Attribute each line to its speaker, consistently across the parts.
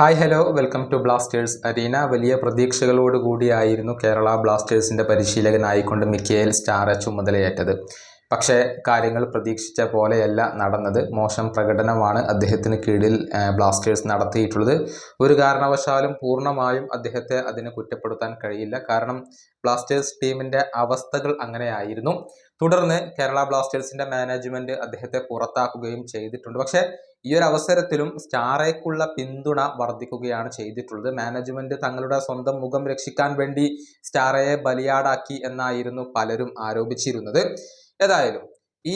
Speaker 1: Hi hello. Welcome to Blasters arena. വലിയ പ്രതീക്ഷകളോടുകൂടിയായിരുന്നു കേരള ബ്ലാസ്റ്റേഴ്സിന്റെ പരിശീലകനായിക്കൊണ്ട് മിക്കേൽ സ്റ്റാറെ ചുമതലയേറ്റത്. പക്ഷേ കാര്യങ്ങൾ പ്രതീക്ഷിച്ച പോലെയല്ല നടന്നത്. മോശം പ്രകടനമാണ് അദ്ദേഹത്തിന് കീഴിൽ ബ്ലാസ്റ്റേഴ്സ് നടത്തിയിട്ടുള്ളത്. ഒരു കാരണവശാലും പൂർണമായും അദ്ദേഹത്തെ അതിന് കുറ്റപ്പെടുത്താൻ കഴിയില്ല. കാരണം ബ്ലാസ്റ്റേഴ്സ് ടീമിന്റെ അവസ്ഥകൾ അങ്ങനെയായിരുന്നു. തുടർന്ന് കേരള ബ്ലാസ്റ്റേഴ്സിന്റെ മാനേജ്മെന്റ് അദ്ദേഹത്തെ പുറത്താക്കുകയും ചെയ്തിട്ടുണ്ട്. പക്ഷേ ഈ ഒരു അവസരത്തിലും സ്റ്റാറേക്കുള്ള പിന്തുണ വർദ്ധിക്കുകയാണ് ചെയ്തിട്ടുള്ളത്. മാനേജ്മെന്റ് തങ്ങളുടെ സ്വന്തം മുഖം രക്ഷിക്കാൻ വേണ്ടി സ്റ്റാറയെ ബലിയാടാക്കി എന്നായിരുന്നു പലരും ആരോപിച്ചിരുന്നത്. ഏതായാലും ഈ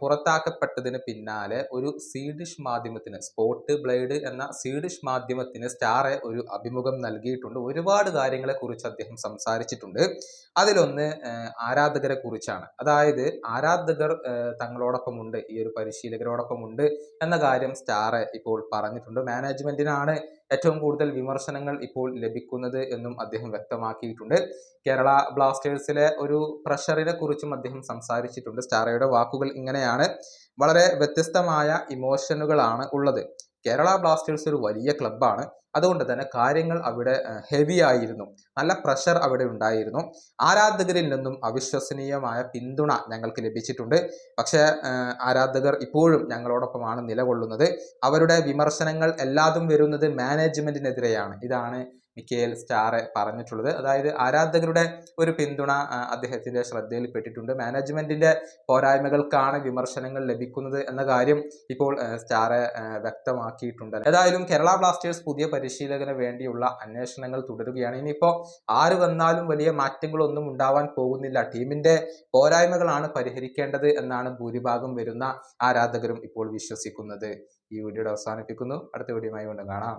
Speaker 1: പുറത്താക്കപ്പെട്ടതിന് പിന്നാലെ ഒരു സീഡിഷ് മാധ്യമത്തിന് സ്പോട്ട് ബ്ലേഡ് എന്ന സീഡിഷ് മാധ്യമത്തിന് സ്റ്റാറെ ഒരു അഭിമുഖം നൽകിയിട്ടുണ്ട്. ഒരുപാട് കാര്യങ്ങളെ കുറിച്ച് അദ്ദേഹം സംസാരിച്ചിട്ടുണ്ട്. അതിലൊന്ന് ആരാധകരെ കുറിച്ചാണ്. അതായത് ആരാധകർ തങ്ങളോടൊപ്പമുണ്ട് ഈ ഒരു പരിശീലകരോടൊപ്പമുണ്ട് എന്ന കാര്യം സ്റ്റാറെ ഇപ്പോൾ പറഞ്ഞിട്ടുണ്ട്. മാനേജ്മെന്റിനാണ് ഏറ്റവും കൂടുതൽ വിമർശനങ്ങൾ ഇപ്പോൾ ലഭിക്കുന്നത് എന്നും അദ്ദേഹം വ്യക്തമാക്കിയിട്ടുണ്ട്. കേരള ബ്ലാസ്റ്റേഴ്സിലെ ഒരു പ്രഷറിനെ കുറിച്ചും അദ്ദേഹം സംസാരിച്ചിട്ടുണ്ട്. സ്റ്റാറയുടെ വാക്കുകൾ ഇങ്ങനെയാണ്. വളരെ വ്യത്യസ്തമായ ഇമോഷനുകളാണ് ഉള്ളത്. കേരള ബ്ലാസ്റ്റേഴ്സ് ഒരു വലിയ ക്ലബ്ബാണ്. അതുകൊണ്ട് തന്നെ കാര്യങ്ങൾ അവിടെ ഹെവി ആയിരുന്നു. നല്ല പ്രഷർ അവിടെ ഉണ്ടായിരുന്നു. ആരാധകരിൽ നിന്നും അവിശ്വസനീയമായ പിന്തുണ ഞങ്ങൾക്ക് ലഭിച്ചിട്ടുണ്ട്. പക്ഷേ ആരാധകർ ഇപ്പോഴും ഞങ്ങളോടൊപ്പമാണ് നിലകൊള്ളുന്നത്. അവരുടെ വിമർശനങ്ങൾ എല്ലാതും വരുന്നത് മാനേജ്മെന്റിനെതിരെയാണ് ഇതാണ് മിക്കേൽ സ്റ്റാറെ പറഞ്ഞിട്ടുള്ളത്. അതായത് ആരാധകരുടെ ഒരു പിന്തുണ അദ്ദേഹത്തിന്റെ ശ്രദ്ധയിൽപ്പെട്ടിട്ടുണ്ട് മാനേജ്മെന്റിന്റെ പോരായ്മകൾക്കാണ് വിമർശനങ്ങൾ ലഭിക്കുന്നത് എന്ന കാര്യം ഇപ്പോൾ സ്റ്റാറെ വ്യക്തമാക്കിയിട്ടുണ്ട്. ഏതായാലും കേരള ബ്ലാസ്റ്റേഴ്സ് പുതിയ പരിശീലകന് വേണ്ടിയുള്ള അന്വേഷണങ്ങൾ തുടരുകയാണ്. ഇനിയിപ്പോൾ ആര് വന്നാലും വലിയ മാറ്റങ്ങളൊന്നും ഉണ്ടാവാൻ പോകുന്നില്ല. ടീമിന്റെ പോരായ്മകളാണ് പരിഹരിക്കേണ്ടത് എന്നാണ് ഭൂരിഭാഗം വരുന്ന ആരാധകരും ഇപ്പോൾ വിശ്വസിക്കുന്നത്. ഈ വീഡിയോയുടെ അവസാനിപ്പിക്കുന്നു. അടുത്ത വീഡിയോയുമായി വീണ്ടും കാണാം.